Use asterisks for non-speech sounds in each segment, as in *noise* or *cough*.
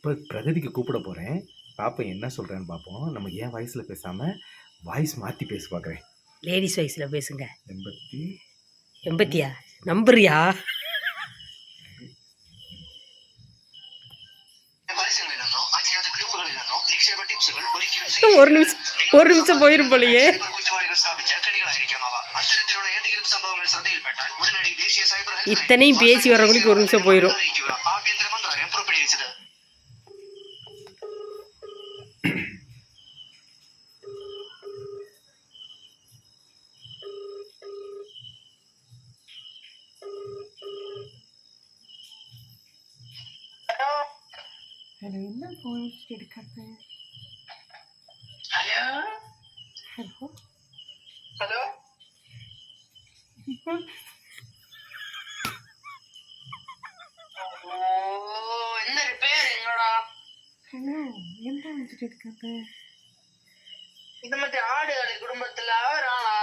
இப்போ பிரகதிக்கு கூப்பிட போகிறேன் பார்ப்போம் என்ன சொல்கிறேன்னு பார்ப்போம் நம்ம ஏன் வாய்ஸில் பேசாமல் வாய்ஸ் மாற்றி பேச பார்க்குறேன் லேடிஸ் வயசில் பேசுங்க எண்பத்தி எண்பத்தியா நம்புறியா *laughs* പരസ്യങ്ങളിലെന്നോ അജ്ഞാത ഗ്രൂപ്പുകളിലെന്നോ നിക്ഷേപ ടിപ്സുകൾ ഒരിക്കലും ஒரு நிமிஷம் ஒரு நிமிஷம் போயிரும் போலயே *laughs* ஹலோ என்ன ஃபோன் எடுக்காது ഹലോ ஹலோ ഹലോ ഓ എന്തൊരു പേര് നിങ്ങളടാ ஹலோ என்ன வச்சுட்டு இருக்காது ഇത് മറ്റേ ആടുകളി കുടുംബത്തിലെ അവരാണാ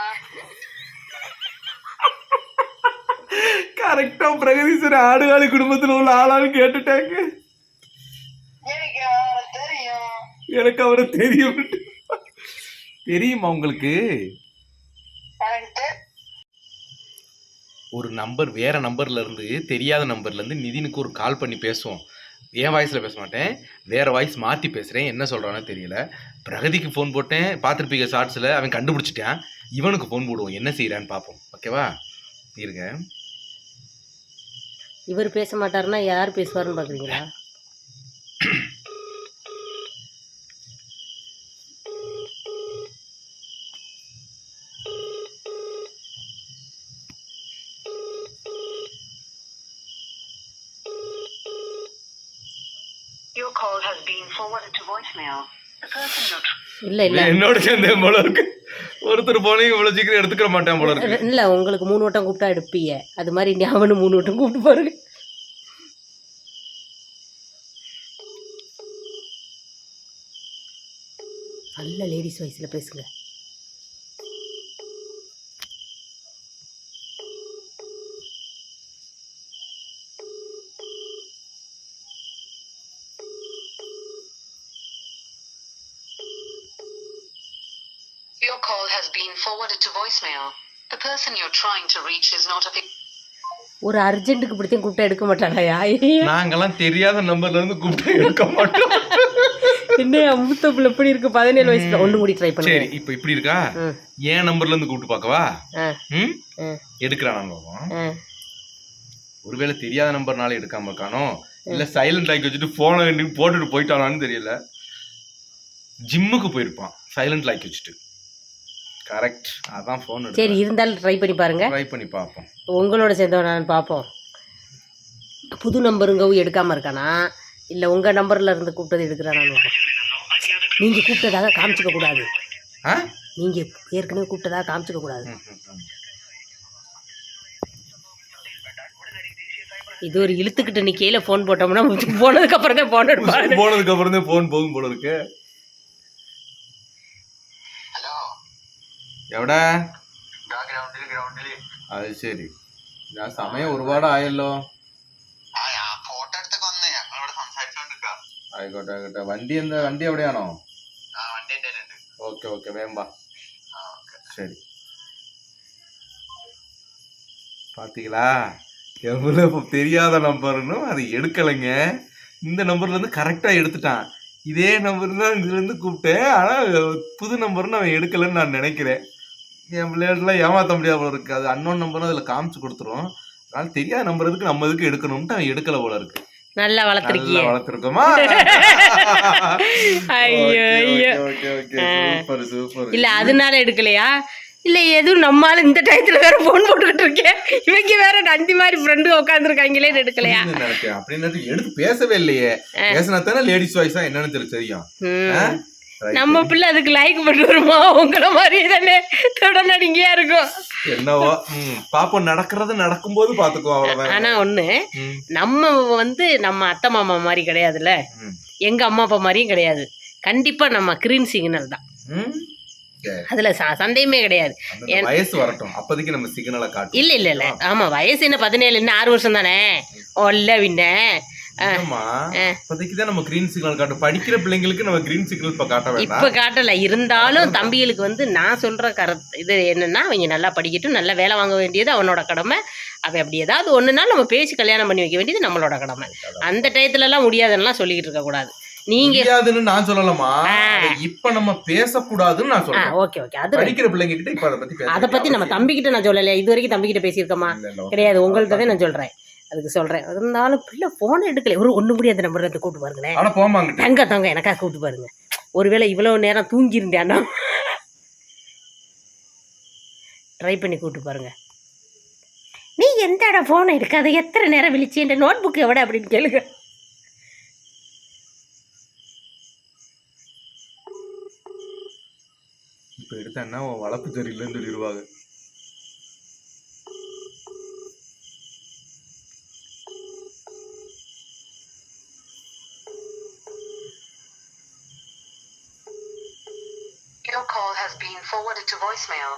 கரெக்டாக பிரகதீஸ்வர ஆடுகாலி குடும்பத்தில் உள்ள ஆளான்னு கேட்டுட்டாங்க எனக்கு அவரை தெரியும். தெரியுமா உங்களுக்கு? ஒரு நம்பர் வேற நம்பர்ல இருந்து தெரியாத நம்பர்ல இருந்து நிதினுக்கு ஒரு கால் பண்ணி பேசுவோம். என் வாய்ஸில் பேச மாட்டேன். வேற வாய்ஸ் மாற்றி பேசுகிறேன் என்ன சொல்கிறானோ தெரியல. பிரகதிக்கு ஃபோன் போட்டேன். பார்த்துருப்பீங்க ஷார்ட்ஸில் அவன் கண்டுபிடிச்சிட்டான். இவனுக்கு ஃபோன் போடுவோம். என்ன செய்கிறான்னு பார்ப்போம். ஓகேவா இருங்க. இவர் பேச மாட்டாருன்னா யார் பேசுவாருன்னு பார்க்குறீங்களா Your call has been forwarded to voicemail. The person you're trying இல்லை இல்லை. என்னோட சேர்ந்தே போல இருக்கு. ஒருத்தர் போனீங்க இவ்வளோ சீக்கிரம் எடுத்துக்கிற மாட்டேன் போல இருக்கு. இல்லை உங்களுக்கு மூணு வட்டம் கூப்பிட்டா எடுப்பீங்க. அது மாதிரி அவனு மூணு வட்டம் கூப்பிட்டு பாருங்க. நல்ல லேடிஸ் வயசில் பேசுங்க. Forwarded to voicemail. The person you're trying to reach is not available. ஒரு அர்ஜென்ட்டுக்கு பிடித்தையும் கூப்பிட்டா எடுக்க மாட்டாங்கயா நாங்கெல்லாம் தெரியாத நம்பர்ல இருந்து கூப்பிட்டு எடுக்க மாட்டோம். என்ன மூத்த பிள்ளை எப்படி இருக்கு? பதினேழு வயசுல ஒன்று கூடி ட்ரை சரி பண்ணுங்க இப்போ இப்படி இருக்கா? ஏன் நம்பர்ல இருந்து கூப்பிட்டு பார்க்கவா? ம்? ஆ. எடுக்கிறான் பார்ப்போம். ஆ. ஒருவேளை தெரியாத நம்பர்னால எடுக்காம இருக்கானோ? இல்ல சைலண்ட் ஆக்கி வச்சுட்டு போனை போட்டுட்டு போயிட்டானான்னு தெரியல. ஜிம்முக்கு போயிருப்பான். சைலண்ட் ஆக்கி வச்சுட்டு. கரெக்ட் அதான் ஃபோன் சரி இருந்தாலும் ட்ரை பண்ணி பாருங்க. ட்ரை பண்ணி பார்ப்போம். உங்களோட சேர்ந்தவனான்னு பார்ப்போம். புது நம்பருங்கவும் எடுக்காமல் இருக்கானா? இல்லை உங்கள் நம்பரில் இருந்து கூப்பிட்டது எடுக்கிறானான்னு நீங்கள் கூப்பிட்டதாக காமிச்சிக்க கூடாது. ஆ? நீங்கள் ஏற்கனவே கூப்பிட்டதாக காமிச்சிக்க கூடாது. இது ஒரு இழுத்துக்கிட்டு நீ கீழே ஃபோன் போட்டோம்னா போனதுக்கு அப்புறம் தான் ஃபோன் எடுப்பாரு போனதுக்கு அப்புறம் தான் ஃபோன் போகும் போல இருக்கு. എവിടെ ഗ്രൗണ്ടിൽ ഗ്രൗണ്ടിൽ അത് ശരി ഞാൻ സമയം ഒരുപാട് ആയല്ലോ ആ ഞാൻ ഫോട്ടോ എടുത്തൊക്കെ വന്ന് ഞങ്ങളിവിടെ സംസാരിച്ചോണ്ടിരിക്കാം ആയിക്കോട്ടെ ആയിക്കോട്ടെ വണ്ടി എന്താ വണ്ടി എവിടെയാണോ ആ വണ്ടി എൻ്റെ ഉണ്ട് ഓക്കെ ഓക്കെ വേഗം വാ ആ ഓക്കെ சரி பார்த்தீங்களா எவ்வளோ இப்போ தெரியாத நம்பர்னு அதை எடுக்கலைங்க இந்த நம்பர்லேருந்து கரெக்டாக எடுத்துட்டான் இதே நம்பர் தான் இதுலேருந்து கூப்பிட்டேன் ஆனால் புது நம்பர்னு அவன் எடுக்கலைன்னு நான் நினைக்கிறேன் என் பிள்ளைகள்லாம் ஏமாற்ற முடியாத போல இருக்கு. அது அன்னோன் நம்பரும் அதில் காமிச்சு கொடுத்துரும். அதனால தெரியாத நம்பர் எதுக்கு நம்ம எதுக்கு எடுக்கணும்ட்டு அவன் எடுக்கலை போல இருக்கு. நல்லா வளர்த்துருக்கீங்க நல்லா வளர்த்துருக்கோமா? *laughs* ஐயோ ஐயோ. Super super. இல்லை அதனால எடுக்கலையா? இல்லை எதுவும் நம்மளால இந்த டயத்தில் வேற ஃபோன் போட்டுக்கிட்டு இருக்கேன் இவங்க வேற நந்தி மாதிரி ஃப்ரெண்டு உட்காந்துருக்காங்களே எடுக்கலையா? அப்படின்னு எடுத்து பேசவே இல்லையே. பேசினா தானே லேடிஸ் வாய்ஸா என்னன்னு தெரி- தெரியும். நம்ம பிள்ளை அதுக்கு லைக் பண்ணி வருமா உங்களை மாதிரி தானே தொடநடிங்கையா இருக்கும். என்னவோ ம், பாப்போம் நடக்கிறது நடக்கும்போது பாத்துக்கோ அவ்வளவுதான். ஆனா ஒண்ணு நம்ம வந்து நம்ம அத்தை மாமா மாதிரி கிடையாதுல்ல? ம், எங்க அம்மா அப்பா மாதிரியும் கிடையாது. கண்டிப்பா நம்ம கிரீன் சிக்னல் தான். அதுல சந்தேகமே கிடையாது. வயசு வரட்டும். அப்போதைக்கு நம்ம சிக்னலை காட்டும் இல்ல இல்ல இல்ல. ஆமா வயசு என்ன பதினேழு இன்னும் ஆறு வருஷம் தானே? ஒல்ல வின்ன இல்லம்மா. இப்போதைக்கு தான் நம்ம கிரீன் சிக்னல் காட்டும். படிக்கிற பிள்ளைங்களுக்கு நம்ம கிரீன் சிக்னல் இப்ப காட்ட இப்ப காட்டல. இருந்தாலும் தம்பிகளுக்கு வந்து நான் சொல்ற கருத்து இது என்னன்னா அவங்க நல்லா படிக்கட்டும் நல்லா வேலை வாங்க வேண்டியது அவனோட கடமை. அவன் அப்படி ஏதாவது ஒண்ணுனா நம்ம பேசி கல்யாணம் பண்ணி வைக்க வேண்டியது நம்மளோட கடமை. அந்த டயத்துல எல்லாம் முடியாதுன்னெல்லாம் சொல்லிக்கிட்டு இருக்க கூடாது. நீங்க நான் சொல்லலாமா இப்ப நம்ம பேசக்கூடாதுன்னு நான் சொல்றேன். Okay okay. அது படிக்கிற பிள்ளைங்க கிட்ட இப்ப அதை பத்தி அதை பத்தி நம்ம தம்பிக்கிட்ட நான் சொல்லலையா? இது வரைக்கும் தம்பிக்கிட்ட பேசியிருக்கோமா? இல்ல, இல்ல, okay. கிடையாது. உங்கள்கிட்ட நான் சொல்றேன். அதுக்கு சொல்றேன். இருந்தாலும் பிள்ளை போனை எடுக்கல. ஒரு ஒண்ணு முடியாத நம்பர் எடுத்து கூட்டு பாருங்களேன். தங்க தங்க எனக்கா கூட்டு பாருங்க. ஒருவேளை இவ்வளவு நேரம் தூங்கி இருந்தேன்னா ட்ரை பண்ணி கூட்டு பாருங்க. நீ எந்த இடம் ஃபோனை எடுக்காத எத்தனை நேரம் விழிச்சு? என் நோட் புக் எவ்வளோ அப்படின்னு கேளுங்க. இப்ப எடுத்தான்னா வளர்ப்பு சரியில்லைன்னு சொல்லிடுவாங்க. Call has been forwarded to voicemail.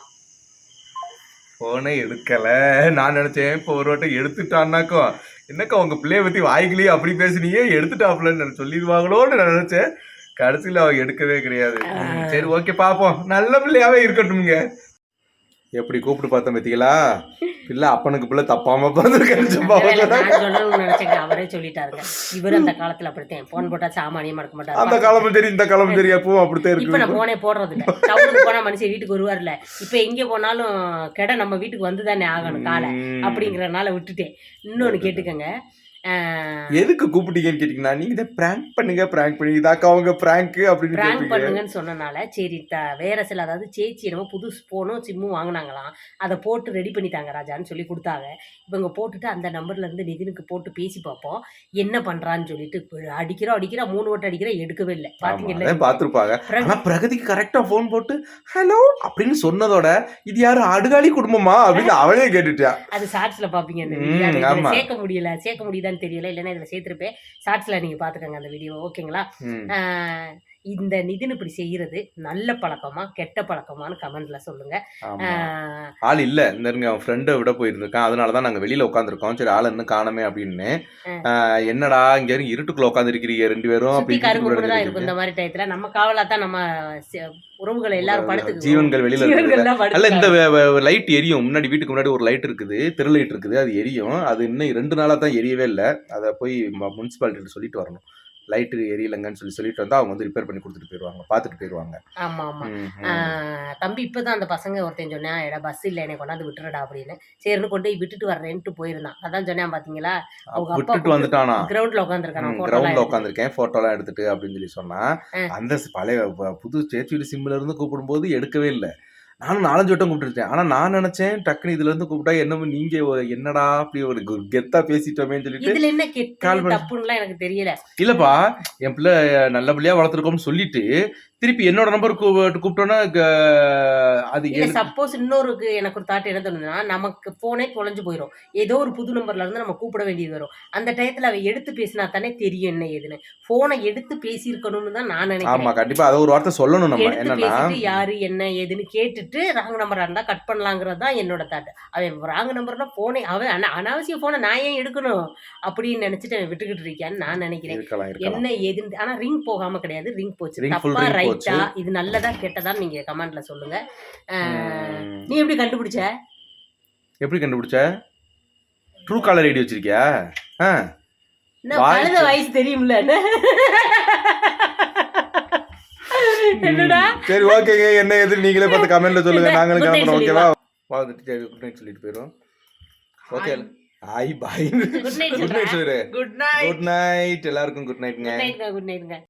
போனே எடுக்கல. நான் நினைச்சேன் இப்போ ஒரு வட்டம் எடுத்துட்டான்னாக்கோ என்னக்கா உங்க பிள்ளைய பத்தி வாய்க்கிலேயே அப்படி பேசுனீங்க? எடுத்துட்டாப்லன்னு நான் சொல்லிடுவாங்களோன்னு நான் நினைச்சேன். கடைசியில் அவங்க எடுக்கவே கிடையாது. சரி ஓகே பாப்போம். நல்ல பிள்ளையாவே இருக்கட்டும்ங்க. எப்படி கூப்பிட்டு பார்த்தேன் பார்த்தீங்களா பிள்ளை அப்பனுக்கு பிள்ளை தப்பாம நினைச்சேங்க அவரே சொல்லிட்டாருங்க. இவர் அந்த காலத்துல அப்படித்தான். ஃபோன் போட்டா சாமானியம் மறக்க அந்த மாட்டாரு காலமும் சரி இந்த காலமும் சரி எப்பவும் அப்படித்தான் இப்ப நான் இருக்கு போனே போடுறது இல்ல. டவுனுக்கு போனா மனுஷன் வீட்டுக்கு வருவார்ல இப்ப எங்க போனாலும் கடை நம்ம வீட்டுக்கு வந்துதானே ஆகணும் காலை. அப்படிங்கறனால விட்டுட்டேன். இன்னொன்னு கேட்டுக்கங்க. எதுக்கு கூப்பிட்டீங்கன்னு கேட்டீங்கன்னா நீங்க இதை பிராங்க் பண்ணுங்க பிராங்க் பண்ணி இதாக்கா அவங்க பிராங்க் அப்படின்னு கேட்டீங்க பண்ணுங்கன்னு சொன்னனால சரி த வேற சில அதாவது சேச்சி என்னமோ புது ஃபோனும் சிம்மும் வாங்கினாங்களாம். அதை போட்டு ரெடி பண்ணிட்டாங்க ராஜான்னு சொல்லி கொடுத்தாங்க. இவங்க போட்டுட்டு அந்த நம்பர்ல இருந்து நிதினுக்கு போட்டு பேசி பார்ப்போம். என்ன பண்றான்னு சொல்லிட்டு அடிக்கிறோம் அடிக்கிறோம் மூணு வட்டம் அடிக்கிறோம் எடுக்கவே இல்லை. பாத்தீங்கல்ல பார்த்திருப்பாங்க. ஆனா பிரகதிக்கு கரெக்டா ஃபோன் போட்டு ஹலோ அப்படின்னு சொன்னதோட இது யாரு அடுகாலி குடும்பமா? அப்படின்னு *laughs* அவளே கேட்டுட்டா. அது ஷார்ட்ஸ்ல பாப்பீங்க அந்த ம், வீடியோ. அதை இதுல ஆமா. சேர்க்க முடியல. முடியுதான்னு தெரியல இல்லைன்னா இதுல சேர்த்திருப்பேன். ஷார்ட்ஸ்ல நீங்க பாத்துக்கோங்க அந்த வீடியோ ஓகேங்களா இந்த நிதின் இப்படி செய்யறது நல்ல பழக்கமா கெட்ட பழக்கமான்னு கமெண்ட்ல சொல்லுங்க. ஆள் இல்ல. இந்த அவன் ஃப்ரெண்டை விட போயிருந்திருக்கான். அதனாலதான் நாங்க வெளியில உட்காந்துருக்கோம் சரி ஆள் இன்னும் காணமே அப்படின்னு. என்னடா இங்க இருட்டுக்குள்ள உட்காந்துருக்கிறீங்க ரெண்டு பேரும் அப்படின்னு இருக்கும் இந்த மாதிரி டயத்துல. நம்ம காவலா தான் நம்ம உறவுகளை எல்லாரும் படுத்துக்கு ஜீவன்கள் வெளியில அல்ல இந்த. லைட் எரியும். முன்னாடி வீட்டுக்கு முன்னாடி ஒரு லைட் இருக்குது. தெரு லைட் இருக்குது. அது எரியும். அது இன்னும் ரெண்டு நாளா தான் எரியவே இல்லை. அதை போய் முனிசிபாலிட்டி சொல்லிட்டு வரணும். லைட் எரியலைங்கன்னு சொல்லி சொல்லிட்டு வந்தா அவங்க வந்து ரிப்பேர் பண்ணி கொடுத்துட்டு போயிருவாங்க பார்த்துட்டு போயிருவாங்க. ஆமா ஆமா. தம்பி இப்பதான் அந்த பசங்க ஒருத்தன் சொன்னேன் எடா பஸ் இல்ல என்னை கொண்டாந்து விட்டுறடா அப்படின்னு. சரின்னு கொண்டு போய் விட்டுட்டு வர்றேன்ட்டு போயிருந்தான். அதான் சொன்னேன் பாத்தீங்களா? விட்டுட்டு வந்துட்டானா? கிரவுண்ட்ல உட்காந்துருக்கான் கிரவுண்ட்ல உட்காந்துருக்கேன் போட்டோலாம் எடுத்துட்டு. அப்படின்னு சொல்லி சொன்னா. அந்த பழைய புது சேச்சுடி சிம்ல இருந்து கூப்பிடும்போது எடுக்கவே இல்லை. நானும் நாலஞ்சு வட்டம் கூப்பிட்டுருக்கேன். ஆனா நான் நினைச்சேன் டக்குனு இதுல இருந்து கூப்பிட்டா என்ன நீங்க என்னடா அப்படி ஒரு கெத்தா பேசிட்டோமேன்னு சொல்லிட்டு கால் கெட்ட பண்ணி- தப்புன்னுலாம் எனக்கு தெரியல. இல்லப்பா என் பிள்ளை நல்ல பிள்ளையா வளர்த்துருக்கோம்னு சொல்லிட்டு திருப்பி என்னோட நம்பர் கூப்பிட்டோன்னா அது சப்போஸ் இன்னொருக்கு எனக்கு ஒரு தாட் என்ன தோணுதுன்னா நமக்கு போனே தொலைஞ்சு போயிடும் ஏதோ ஒரு புது நம்பர்ல இருந்து நம்ம கூப்பிட வேண்டியது வரும். அந்த டயத்துல அவ எடுத்து பேசினா தானே தெரியும் என்ன ஏதுன்னு. போனை எடுத்து பேசியிருக்கணும்னு தான் நான் ஆமா நினைக்கிறேன் கண்டிப்பா. அதை ஒரு வார்த்தை சொல்லணும் நம்ம. என்னன்னா யாரு என்ன ஏதுன்னு கேட்டுட்டு ராங் நம்பரா இருந்தா கட் பண்ணலாங்கிறது தான் என்னோட தாட் அவன் ராங் நம்பர்னா போனே அவன் அன- அனாவசிய போனை நான் ஏன் எடுக்கணும்? அப்படின்னு நினைச்சிட்டு அவன் விட்டுக்கிட்டு இருக்கான்னு நான் நினைக்கிறேன். என்ன ஏதுன்னு ஆனா ரிங் போகாம கிடையாது. ரிங் போச்சு. தப்பா ரைட்டா இது நல்லதா கெட்டதா நீங்க கமெண்ட்ல சொல்லுங்க. நீ எப்படி கண்டுபிடிச்ச? எப்படி கண்டுபிடிச்ச? ட்ரூ காலர் ஐடி வச்சிருக்கியா. கழுத வயசு தெரியும்ல? என்னடா. சரி ஓகேங்க என்ன எது நீங்களே பார்த்து கமெண்ட்ல சொல்லுங்க? நாங்களும் கிளம்புறோம் ஓகேவா சரி குட் நைட் சொல்லிட்டு போயிடும் okay hi bye good night good night good night எல்லாருக்கும் குட் நைட்ங்க குட் நைட்ங்க குட் நைட்ங்க